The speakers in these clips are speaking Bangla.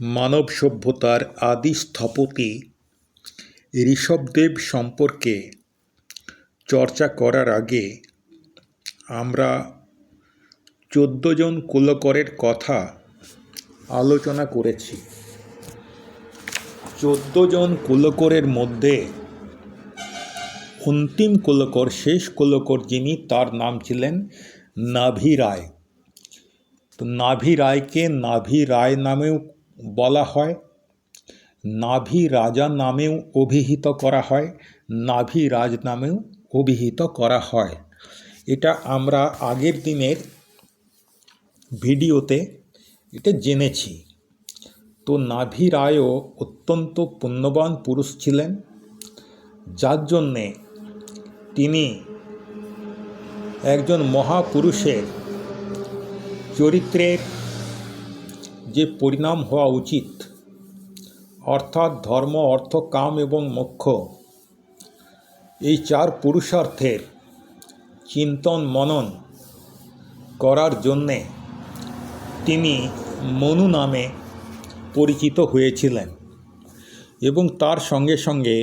মানব সভ্যতার আদি স্থপতি ঋষভদেব সম্পর্কে চর্চা করার আগে আমরা জন কুলকরের কথা আলোচনা করেছি। জন কুলকরের মধ্যে অন্তিম কুলকর, শেষ কুলকর যিনি, তার নাম ছিলেন নাভি রায়। তো নাভি রায়কে নাভি রায় নামেও বলা হয়, নাভি রাজা নামেও অভিহিত করা হয়, নাভি রাজ নামেও অভিহিত করা হয়। এটা আমরা আগের দিনের ভিডিওতে এটা জেনেছি। তো নাভি রায়ও অত্যন্ত পুণ্যবান পুরুষ ছিলেন, যার জন্যে তিনি একজন মহাপুরুষের চরিত্রের যে পরিণাম হওয়া উচিত। অর্থাৎ ধর্ম, অর্থ, কাম এবং মোক্ষ। এই চার পুরুষার্থের চিন্তন মনন করার জন্যে তিনি মনু নামে পরিচিত হয়েছিলেন। এবং তার সঙ্গে সঙ্গে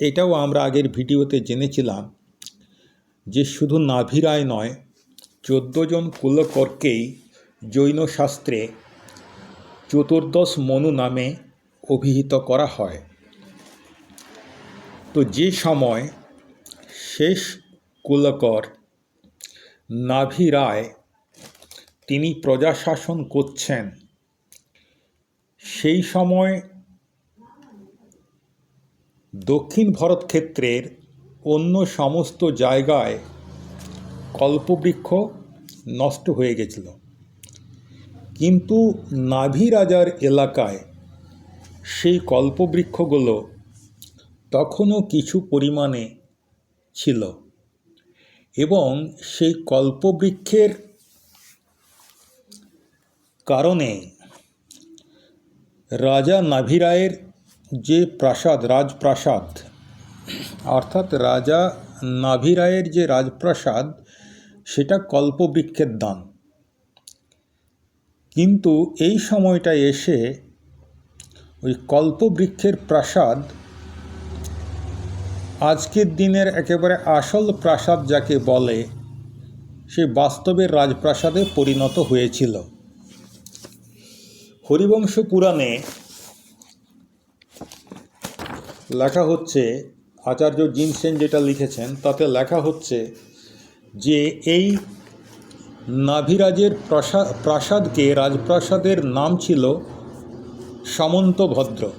এটাও আমরা আগের ভিডিওতে জেনেছিলাম যে শুধু নাভিরায় নয়, চোদ্দ জন কুলকর্কেই জৈন শাস্ত্রে চতুর্দশ মনু নামে অভিহিত করা হয়। তো যে সময় শেষ কুলকর নাভি রায় তিনি প্রজাশাসন করছেন, সেই সময় দক্ষিণ ভারত ক্ষেত্রের অন্য সমস্ত জায়গায় কল্পবৃক্ষ নষ্ট হয়ে গেছিল। কিন্তু নাভি রাজার এলাকায় সেই কল্পবৃক্ষগুলো তখনও কিছু পরিমাণে ছিল এবং সেই কল্পবৃক্ষের কারণে রাজা নাভিরায়ের যে প্রাসাদ, রাজপ্রাসাদ, অর্থাৎ রাজা নাভিরায়ের যে রাজপ্রাসাদ, সেটা কল্পবৃক্ষের দান। কিন্তু এই সময়টা এসে ওই কল্পবৃক্ষের প্রাসাদ, আজকের দিনের একেবারে আসল প্রাসাদ যাকে বলে, সে বাস্তবের রাজপ্রাসাদে পরিণত হয়েছিল। হরিবংশ পুরাণে লেখা হচ্ছে, আচার্য জিনসেন যেটা লিখেছেন, তাতে লেখা হচ্ছে যে এই নাভিরাজের প্রাসাদ প্রাসাদকে রাজপ্রাসাদের নাম ছিল সামন্তভদ্র।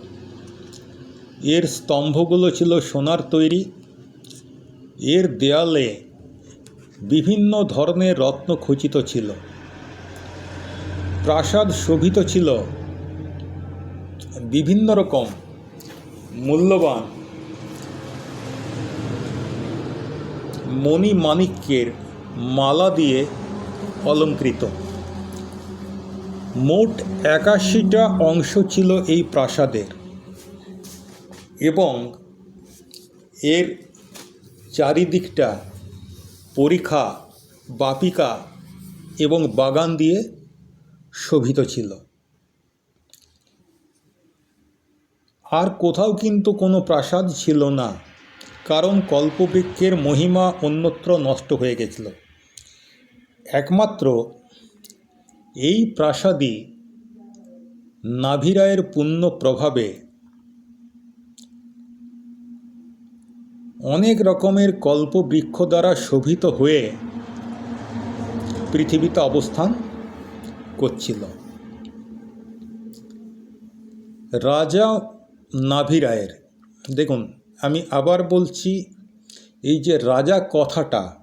এর স্তম্ভগুলো ছিল সোনার তৈরি। এর দেয়ালে বিভিন্ন ধরনের রত্ন খচিত ছিল। প্রাসাদ শোভিত ছিল। বিভিন্ন রকম মূল্যবান মণি মাণিক্যের মালা দিয়ে অলঙ্কৃত। মোট একাশিটা অংশ ছিল এই প্রাসাদের এবং এর চারিদিকটা পরীক্ষা বাপিকা এবং বাগান দিয়ে শোভিত ছিল। আর কোথাও কিন্তু কোনো প্রাসাদ ছিল না, কারণ কল্পবৃক্ষের মহিমা অন্যত্র নষ্ট হয়ে গেছিল। একমাত্র এই প্রাসাদই নাভিরায়ের পুণ্য প্রভাবে অনেক রকমের কল্পবৃক্ষ দ্বারা শোভিত হয়ে পৃথিবীতে অবস্থান করছিল। রাজা নাভিরায়ের, দেখুন, আমি আবার বলছি, এই যে রাজা কথাটা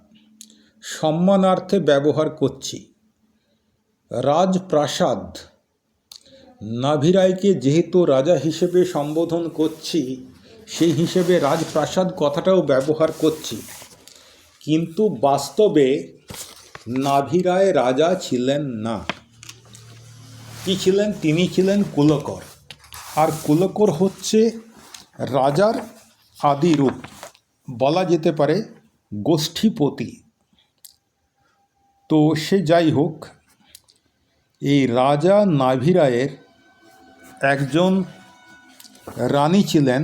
সম্মানার্থে ব্যবহার করছি। রাজপ্রাসাদ। নাভিরায়কে যেহেতু রাজা হিসেবে সম্বোধন করছি, সেই হিসেবে রাজপ্রাসাদ কথাটাও ব্যবহার করছি। কিন্তু বাস্তবে নাভিরায় রাজা ছিলেন না। কি ছিলেন? তিনি ছিলেন কুলকর। আর কুলকর হচ্ছে রাজার আদি রূপ বলা যেতে পারে গোষ্ঠীপতি। তো সে যাই হোক, এই রাজা নাভিরায়ের একজন রানী ছিলেন,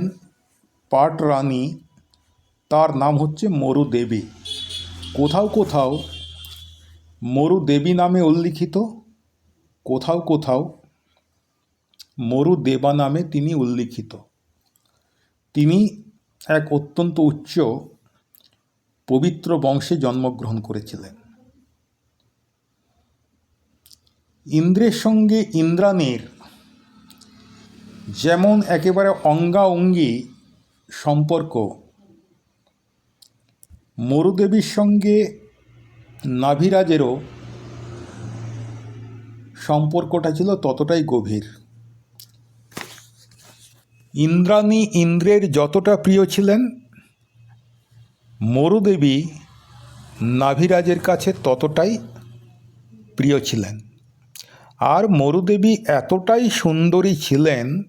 পাট রানী। তার নাম হচ্ছে মরু দেবী কোথাও কোথাও মরু দেবী নামে উল্লিখিত, কোথাও কোথাও মরু দেবা নামে তিনি উল্লিখিত। তিনি এক অত্যন্ত উচ্চ পবিত্র বংশে জন্মগ্রহণ করেছিলেন। ইন্দ্রের সঙ্গে ইন্দ্রাণীর যেমন একেবারে অঙ্গাঅঙ্গি সম্পর্ক, মরুদেবীর সঙ্গে নাভিরাজেরও সম্পর্কটা ছিল ততটাই গভীর। ইন্দ্রাণী ইন্দ্রের যতটা প্রিয় ছিলেন, মরুদেবী নাভিরাজের কাছে ততটাই প্রিয় ছিলেন। আর মরুদেবী এতটাই সুন্দরী ছিলেন,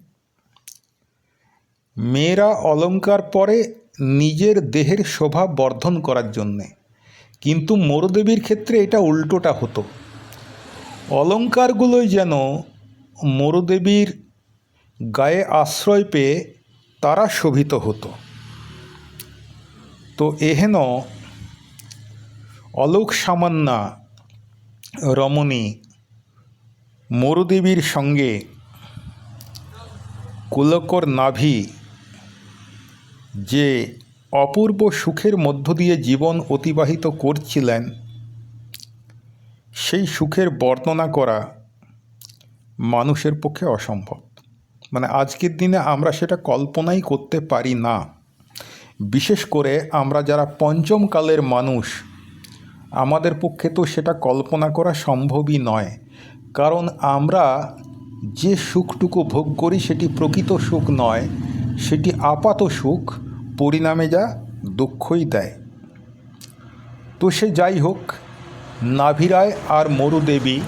মেয়েরা অলঙ্কার পরে নিজের দেহের শোভা বর্ধন করার জন্যে। কিন্তু মরুদেবীর ক্ষেত্রে এটা উল্টোটা হতো। অলঙ্কারগুলোই যেন মরুদেবীর গায়ে আশ্রয় পেয়ে তারা শোভিত হতো। তো এহেন অলোক সামান্না রমণী মরুদেবীর সঙ্গে কুলকর নাভি যে অপূর্ব সুখের মধ্য দিয়ে জীবন অতিবাহিত করছিলেন, সেই সুখের বর্ণনা করা মানুষের পক্ষে অসম্ভব। মানে আজকের দিনে আমরা সেটা কল্পনাই করতে পারি না। বিশেষ করে আমরা যারা পঞ্চম কালের মানুষ, আমাদের পক্ষে তো সেটা কল্পনা করা সম্ভবই নয়। কারণ আমরা যে সুখটুকু ভোগ করি সেটি প্রকৃত সুখ নয়, সেটি আপাত সুখ, পরিণামে যা দুঃখই দেয়। তো সে যাই হোক, নাভিরায় আর মরুদেবী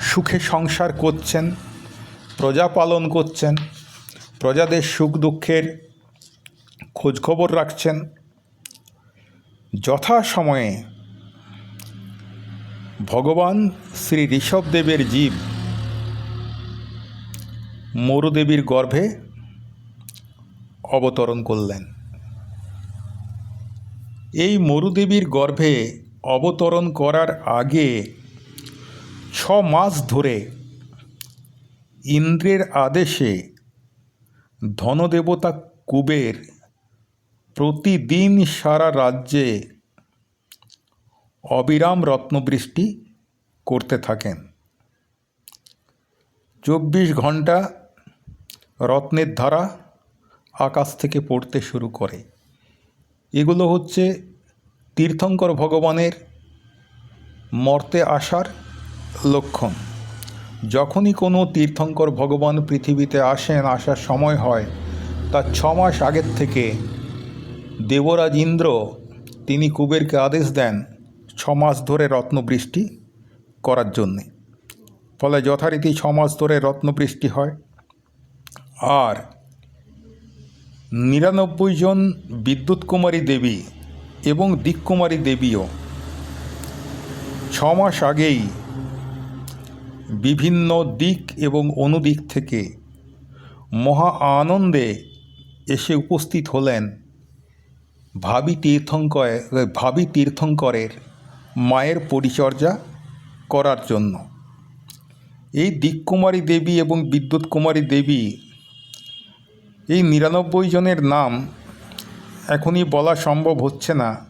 সুখে সংসার করছেন, প্রজা পালন করছেন, প্রজাদের সুখ দুঃখের খোঁজখবর রাখছেন। যথাসময়ে ভগবান শ্রী ঋষভদেবের জীব মরুদেবীর গর্ভে অবতরণ করলেন। এই মরুদেবীর গর্ভে অবতরণ করার আগে ছ মাস ধরে ইন্দ্রের আদেশে ধনদেবতা কুবের প্রতিদিন সারা রাজ্যে অবিরাম রত্নবৃষ্টি করতে থাকেন। চব্বিশ ঘণ্টা রত্নের ধারা আকাশ থেকে পড়তে শুরু করে। এগুলো হচ্ছে তীর্থঙ্কর ভগবানের মর্তে আসার লক্ষণ। যখনই কোনো তীর্থঙ্কর ভগবান পৃথিবীতে আসেন, আসার সময় হয় তার ছ মাস আগের থেকে দেবরাজ ইন্দ্র তিনি কুবেরকে আদেশ দেন ছ মাস ধরে রত্নবৃষ্টি করার জন্যে। ফলে যথারীতি ছ মাস ধরে রত্নবৃষ্টি হয়। আর নিরানব্বই জন বিদ্যুৎ কুমারী দেবী এবং দিককুমারী দেবীও ছ মাস আগেই বিভিন্ন দিক এবং অনুদিক থেকে মহা আনন্দে এসে উপস্থিত হলেন ভাবি তীর্থঙ্কর, ভাবি তীর্থঙ্করের মায়ের পরিচর্যা করার জন্য। এই দিককুমারী দেবী এবং বিদ্যুৎ কুমারী দেবী এই নিরানব্বই জনের নাম এখনই বলা সম্ভব হচ্ছে না।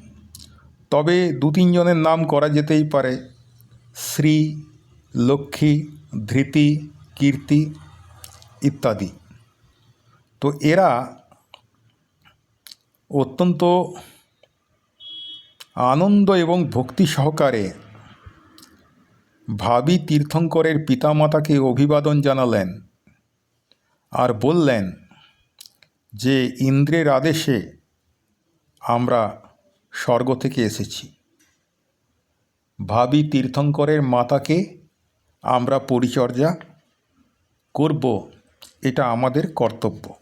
তবে দু তিনজনের নাম করা যেতেই পারে। শ্রী, লক্ষ্মী, ধৃতি, কীর্তি ইত্যাদি। তো এরা অত্যন্ত আনন্দ এবং ভক্তি সহকারে ভাবি তীর্থঙ্করের পিতামাতাকে অভিবাদন জানালেন আর বললেন যে, ইন্দ্রের আদেশে আমরা স্বর্গ থেকে এসেছি। ভাবি তীর্থঙ্করের মাতাকে আমরা পরিচর্যা করব, এটা আমাদের কর্তব্য।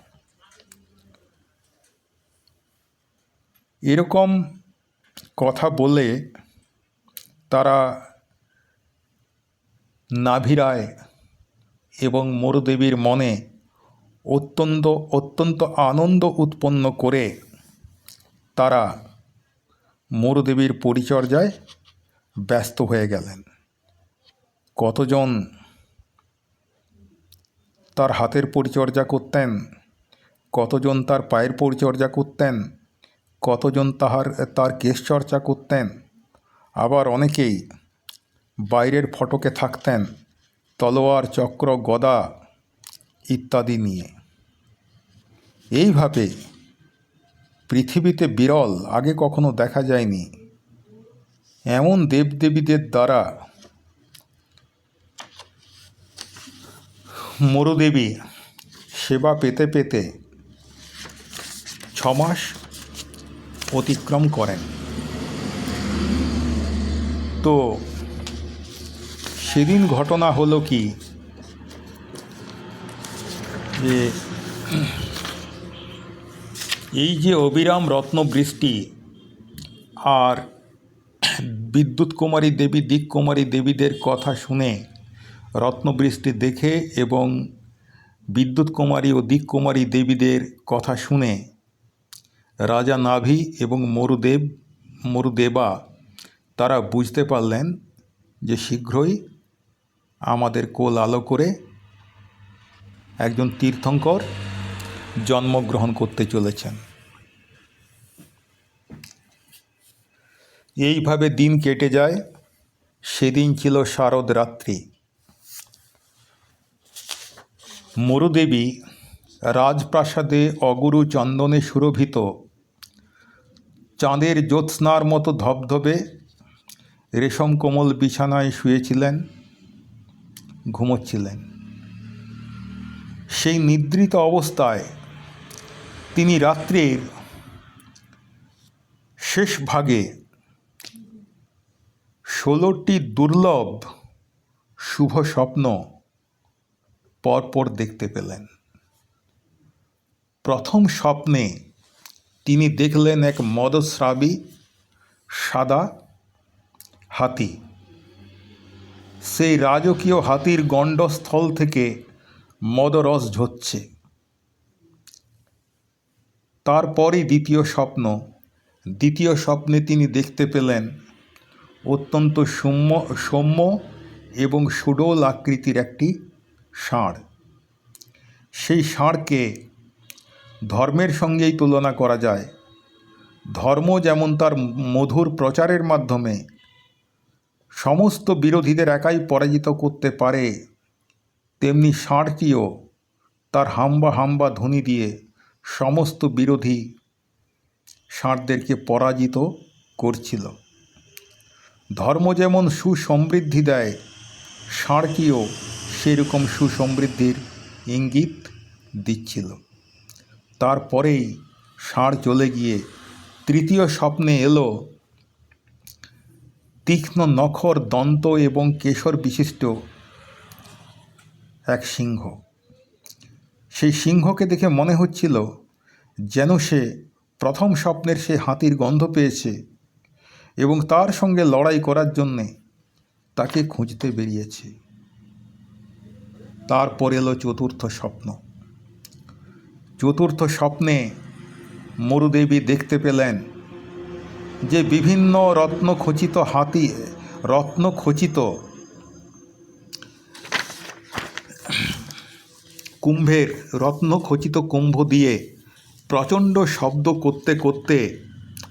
এরকম কথা বলে তারা নাভিরায় এবং মরুদেবীর মনে অত্যন্ত অত্যন্ত আনন্দ উৎপন্ন করে তারা মরুদেবীর পরিচর্যায় ব্যস্ত হয়ে গেলেন। কতজন তার হাতের পরিচর্যা করতেন? কতজন তার পায়ের পরিচর্যা করতেন? কতজন তাহার, তার কেশ চর্চা করতেন? আবার অনেকেই বাইরের ফটকে থাকতেন, তলোয়ার, চক্র, গদা ইত্যাদি নিয়ে। এইভাবে পৃথিবীতে বিরল, আগে কখনো দেখা যায়নি। এমন দেবদেবীদের দ্বারা মরুদেবী সেবা পেতে পেতে ছমাস অতিক্রম করেন। তো সেদিন ঘটনা হলো কি? যে এই যে অবিরাম রত্ন বৃষ্টি আর বিদ্যুৎ কুমারী দেবী, দিক কুমারী দেবীদের কথা শুনে রত্নবৃষ্টি দেখে এবং বিদ্যুৎ কুমারী ও দিক কুমারী দেবীদের কথা শুনে রাজা নাভি এবং মরুদেব, মরুদেবা, তারা বুঝতে পারলেন যে শীঘ্রই আমাদের কোল আলো করে একজন তীর্থঙ্কর জন্মগ্রহণ করতে চলেছেন। এইভাবে দিন কেটে যায়, সেদিন ছিল শারদ রাত্রি। মরুদেবী রাজপ্রাসাদে অগুরু চন্দনে সুরভিত চাঁদের জ্যোৎস্নার মতো ধবধবে রেশম কোমল বিছানায় শুয়েছিলেন, ঘুমোচ্ছিলেন। সেই নিদ্রিত অবস্থায় তিনি রাত্রির শেষ ভাগে ষোলোটি দুর্লভ শুভ স্বপ্ন পরপর দেখতে পেলেন। প্রথম স্বপ্নে তিনি দেখলেন এক মদস্রাবী সাদা হাতি। সেই রাজকীয় হাতির গণ্ডস্থল থেকে মদরস ঝরছে। তারপরই দ্বিতীয় স্বপ্ন, দ্বিতীয় স্বপ্নে তিনি দেখতে পেলেন অত্যন্ত সৌম্য সৌম্য এবং সুডোল আকৃতির একটি ষাঁড়। সেই ষাঁড়কে ধর্মের সঙ্গেই তুলনা করা যায়। ধর্ম যেমন তার মধুর প্রচারের মাধ্যমে সমস্ত বিরোধীদের একাই পরাজিত করতে পারে, তেমনি ষাঁড়টিও তার হাম্বা হাম্বা ধ্বনি দিয়ে সমস্ত বিরোধী ষাঁড়দেরকে পরাজিত করছিল। ধর্ম যেমন সুসমৃদ্ধি দেয়, ষাঁড়টিও সেরকম সুসমৃদ্ধির ইঙ্গিত দিচ্ছিল। তারপরেই ষাঁড় চলে গিয়ে তৃতীয় স্বপ্নে এলো তীক্ষ্ণ নখর দন্ত এবং কেশর বিশিষ্ট এক সিংহ। সেই সিংহকে দেখে মনে হচ্ছিল যেন সে প্রথম স্বপ্নের সে হাতির গন্ধ পেয়েছে এবং তার সঙ্গে লড়াই করার জন্যে তাকে খুঁজতে বেরিয়েছে। তারপর এলো চতুর্থ স্বপ্ন। চতুর্থ স্বপ্নে মরুদেবী দেখতে পেলেন যে বিভিন্ন রত্নখচিত হাতি রত্নখচিত কুম্ভের রত্নখচিত কুম্ভ দিয়ে প্রচণ্ড শব্দ করতে করতে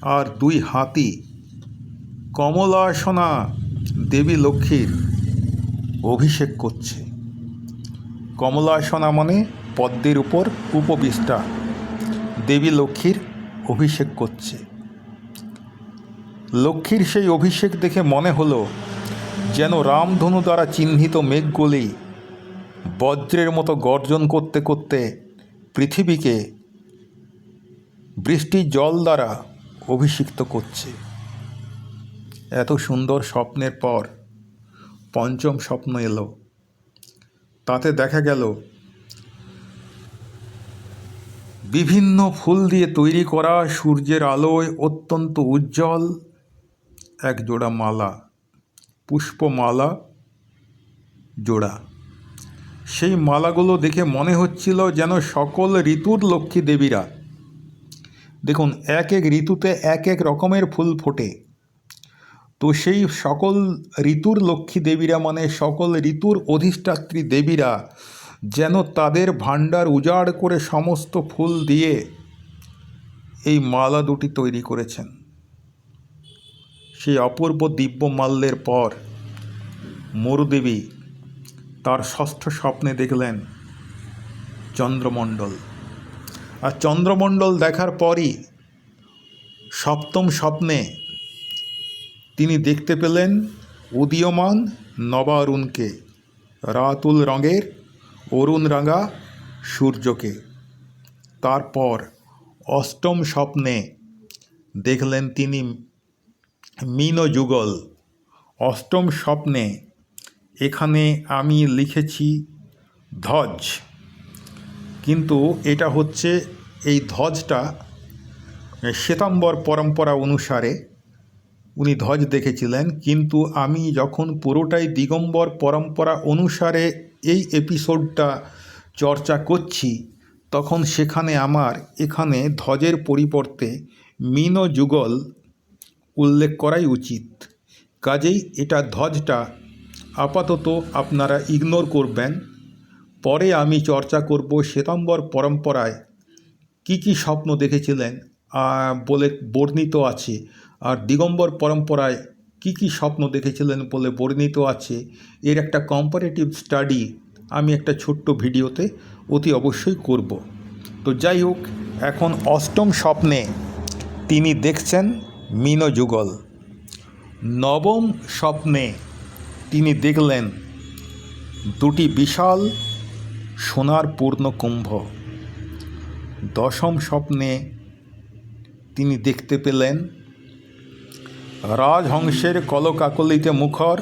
আর দুই হাতি কমলাসনা দেবী লক্ষ্মীর অভিষেক করছে। কমলাসনা মানে পদ্মের উপর উপবিষ্টা। দেবী লক্ষ্মীর অভিষেক করছে। লক্ষ্মীর সেই অভিষেক দেখে মনে হলো যেন রামধনু দ্বারা চিহ্নিত মেঘগুলি বজ্রের মতো গর্জন করতে করতে পৃথিবীকে বৃষ্টির জল দ্বারা অভিষিক্ত করছে। এত সুন্দর স্বপ্নের পর পঞ্চম স্বপ্ন এলো। তাতে দেখা গেল বিভিন্ন ফুল দিয়ে তৈরি করা সূর্যের আলোয় অত্যন্ত উজ্জ্বল এক জোড়া মালা, পুষ্পমালা জোড়া। সেই মালাগুলো দেখে মনে হচ্ছিল যেন সকল ঋতুর লক্ষ্মী দেবীরা। দেখুন, এক এক ঋতুতে এক এক রকমের ফুল ফোটে। তো সেই সকল ঋতুর লক্ষ্মী দেবীরা মানে সকল ঋতুর অধিষ্ঠাত্রী দেবীরা যেন তাদের ভাণ্ডার উজাড় করে সমস্ত ফুল দিয়ে এই মালা দুটি তৈরি করেছেন। সেই অপূর্ব দিব্য মাল্যের পর মরুদেবী তার ষষ্ঠ স্বপ্নে দেখলেন চন্দ্রমণ্ডল। আর চন্দ্রমণ্ডল দেখার পরই সপ্তম স্বপ্নে তিনি দেখতে পেলেন উদীয়মান নবারুণকে, রাতুল রঙের অরুণ রাঙা সূর্যকে। তারপর অষ্টম স্বপ্নে দেখলেন তিনি মিনযুগল অষ্টম স্বপ্নে এখানে আমি লিখেছি ধ্বজ। কিন্তু এটা হচ্ছে এই ধ্বজটা শ্বেতাম্বর পরম্পরা অনুসারে উনি ধ্বজ দেখেছিলেন। কিন্তু আমি যখন পুরোটাই দিগম্বর পরম্পরা অনুসারে এই এপিসোডটা চর্চা করছি, তখন সেখানে আমার এখানে ধ্বজের পরিবর্তে মিন যুগল উল্লেখ করাই উচিত। কাজেই এটা ধ্বজটা আপাতত আপনারা ইগনোর করবেন। পরে আমি চর্চা করব শ্বেতাম্বর পরম্পরায় কি কি স্বপ্ন দেখেছিলেন বলে বর্ণিত আছে। আর দিগম্বর পরম্পরায় কি কি স্বপ্ন দেখেছিলেন বলে বর্ণিত আছে? এর একটা কম্পারেটিভ স্টাডি আমি একটা ছোট্ট ভিডিওতে অতি অবশ্যই করব। তো যাই হোক, এখন অষ্টম স্বপ্নে তিনি দেখছেন মিনযুগল নবম স্বপ্নে তিনি দেখলেন দুটি বিশাল সোনার পূর্ণ কুম্ভ। দশম স্বপ্নে তিনি দেখতে পেলেন রাজহংসের কলকাকলিতে মুখর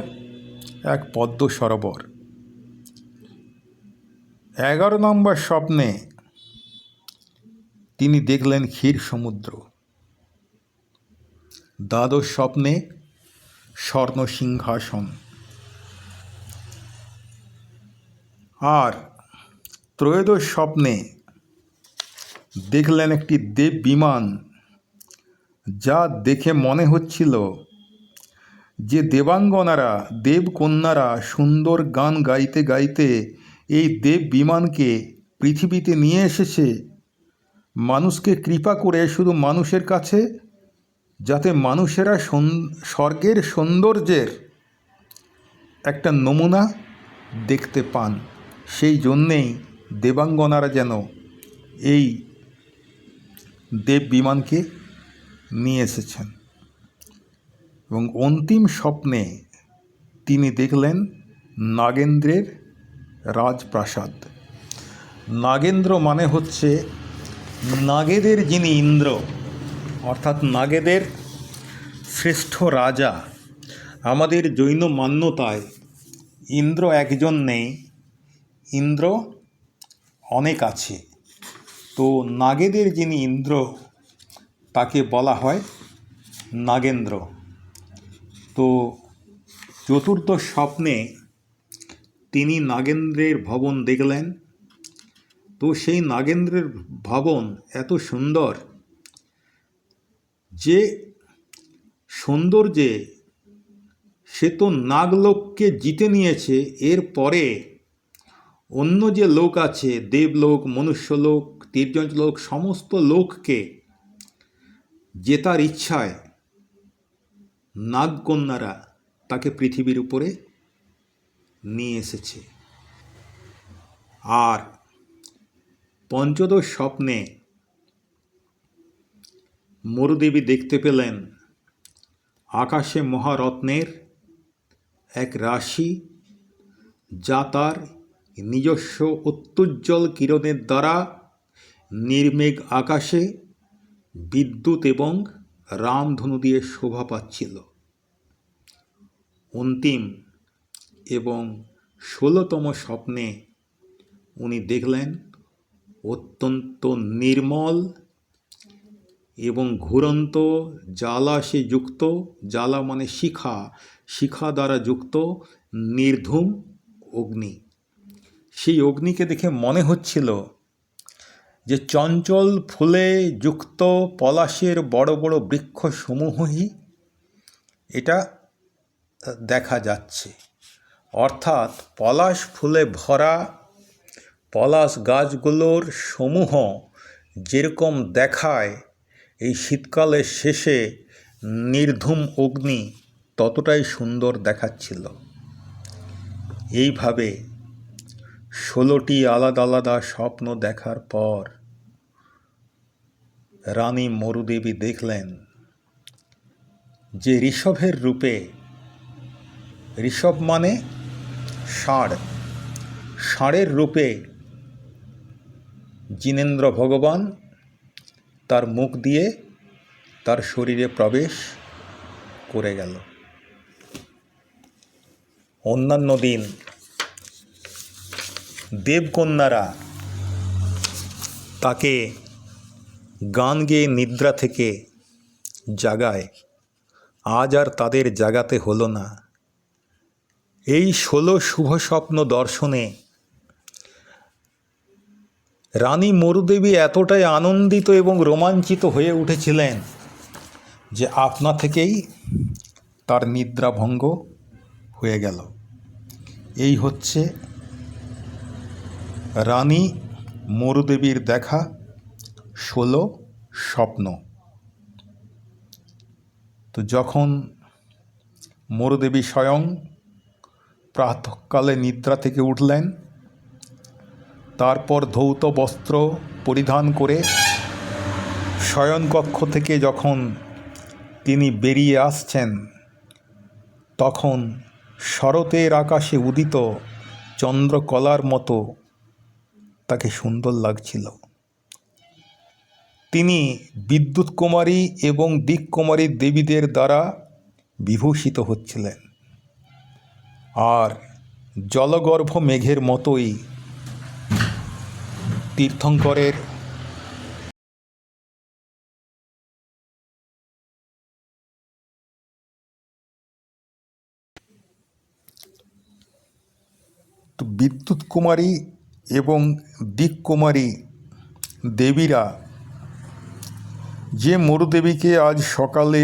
এক পদ্ম সরোবর। এগারো নম্বর স্বপ্নে তিনি দেখলেন ক্ষীর সমুদ্র। দ্বাদশ স্বপ্নে স্বর্ণ সিংহাসন। আর ত্রয়োদশ স্বপ্নে দেখলেন একটি দেব বিমান যা দেখে মনে হচ্ছিল যে দেবাঙ্গনারা, দেবকন্যারা সুন্দর গান গাইতে গাইতে এই দেব বিমানকে পৃথিবীতে নিয়ে এসেছে। মানুষকে কৃপা করে শুধু মানুষের কাছে, যাতে মানুষেরা স্বর্গের সৌন্দর্যের একটা নমুনা দেখতে পান। সেই জন্যেই দেবাঙ্গনারা যেন এই দেব বিমানকে নিয়ে এসেছেন। এবং অন্তিম স্বপ্নে তিনি দেখলেন নাগেন্দ্রের রাজপ্রাসাদ। নাগেন্দ্র মানে হচ্ছে নাগেদের যিনি ইন্দ্র, অর্থাৎ নাগেদের শ্রেষ্ঠ রাজা, আমাদের জৈন মান্যতায় ইন্দ্র একজন নেই, ইন্দ্র অনেক আছে। তো নাগেদের যিনি ইন্দ্র তাকে বলা হয় নাগেন্দ্র। তো চতুর্দশ স্বপ্নে তিনি নাগেন্দ্রের ভবন দেখলেন। তো সেই নাগেন্দ্রের ভবন এত সুন্দর যে সৌন্দর্যে সে তো নাগলোককে জিতে নিয়েছে। এর পরে অন্য যে লোক আছে, দেবলোক, মনুষ্যলোক তীর্যলোক সমস্ত লোককে জেতার ইচ্ছায় নাগকন্যারা তাকে পৃথিবীর উপরে নিয়ে এসেছে। আর পঞ্চদশ স্বপ্নে মরুদেবী দেখতে পেলেন আকাশে মহারত্নের এক রাশি, যা তার নিজস্ব অত্যুজ্জ্বল কিরণের দ্বারা নির্মেঘ আকাশে বিদ্যুৎ এবং রামধনু দিয়ে শোভা পাচ্ছিল। অন্তিম এবং ষোলোতম স্বপ্নে উনি দেখলেন অত্যন্ত নির্মল এবং ঘুরন্ত জ্বালাসে যুক্ত, জ্বালা মানে শিখা শিখা দ্বারা যুক্ত নির্ধুম অগ্নি। সেই অগ্নিকে দেখে মনে হচ্ছিল যে চঞ্চল ফুলে যুক্ত পলাশের বড় বড় বৃক্ষ সমূহই এটা দেখা যাচ্ছে। অর্থাৎ পলাশ ফুলে ভরা পলাশ গাছগুলোর সমূহ যেরকম দেখায়, এই শীতকালের শেষে নির্ধুম অগ্নি ততটাই সুন্দর দেখাচ্ছিল। এইভাবে ষোলোটি আলাদা আলাদা স্বপ্ন দেখার পর রানী মরুদেবী দেখলেন যে ঋষভের রূপে, ঋষভ মানে ষাঁড়, ষাঁড়ের রূপে জিনেন্দ্র ভগবান তার মুখ দিয়ে তার শরীরে প্রবেশ করে গেল। অন্যান্য দিন দেবকন্যারা তাকে গান গেয়ে নিদ্রা থেকে জাগায়। আজ আর তাদের জাগাতে হলো না। এই ষোলো শুভ স্বপ্ন দর্শনে রানী মরুদেবী এতটাই আনন্দিত এবং রোমাঞ্চিত হয়ে উঠেছিলেন যে আপনা থেকেই তার নিদ্রাভঙ্গ হয়ে গেল। এই হচ্ছে রানী মরুদেবীর দেখা। ষোলো স্বপ্ন। তো যখন মরুদেবী স্বয়ং প্রাতঃকালে নিদ্রা থেকে উঠলেন, তারপর ধৌত বস্ত্র পরিধান করে শয়নকক্ষ থেকে যখন তিনি বেরিয়ে আসছেন, তখন শরতের আকাশে উদিত চন্দ্রকলার মতো তাকে সুন্দর লাগছিল। তিনি বিদ্যুৎ কুমারী এবং দিক কুমারী দেবীদের দ্বারা বিভূষিত হচ্ছিলেন। আর জলগর্ভ মেঘের মতোই তীর্থঙ্করের বিদ্যুৎ কুমারী এবং দিক কুমারী দেবীরা যে মরুদেবীকে আজ সকালে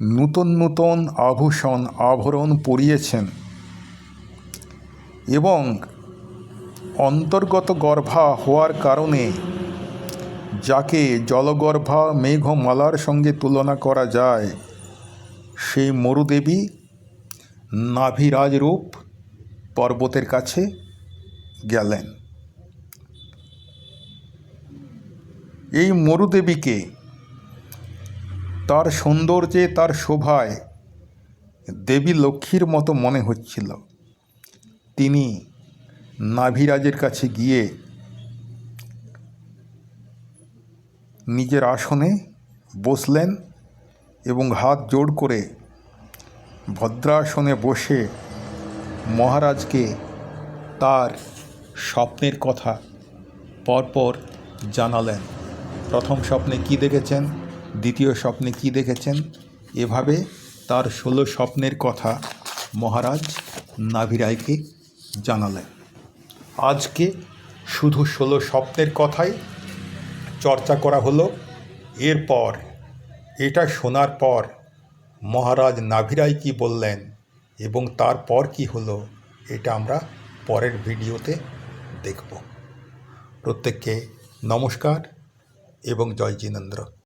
নূতন নূতন আভূষণ আভরণ পরিয়েছেন এবং অন্তর্গত গর্ভা হওয়ার কারণে যাকে জলগর্ভা মেঘমালার সঙ্গে তুলনা করা যায়, সেই মরুদেবী নাভিরাজ রূপ পর্বতের কাছে গেলেন। এই মরুদেবীকে তার সৌন্দর্যে, তার শোভায় দেবী লক্ষ্মীর মতো মনে হচ্ছিল। তিনি নাভিরাজের কাছে গিয়ে নিজের আসনে বসলেন এবং হাত জোড় করে ভদ্রাসনে বসে মহারাজকে তার স্বপ্নের কথা পরপর জানালেন। প্রথম স্বপ্নে কি দেখেছেন? দ্বিতীয় স্বপ্নে কি দেখেছেন? এভাবে তার ষোলো স্বপ্নের কথা মহারাজ নাভিরায়কে জানালেন। আজকে শুধু ষোলো স্বপ্নের কথাই চর্চা করা হলো। এরপর, এটা শোনার পর মহারাজ নাভিরাই কি বললেন এবং তারপর কি হলো, এটা আমরা পরের ভিডিওতে দেখব। প্রত্যেককে নমস্কার এবং জয় জিনেন্দ্র।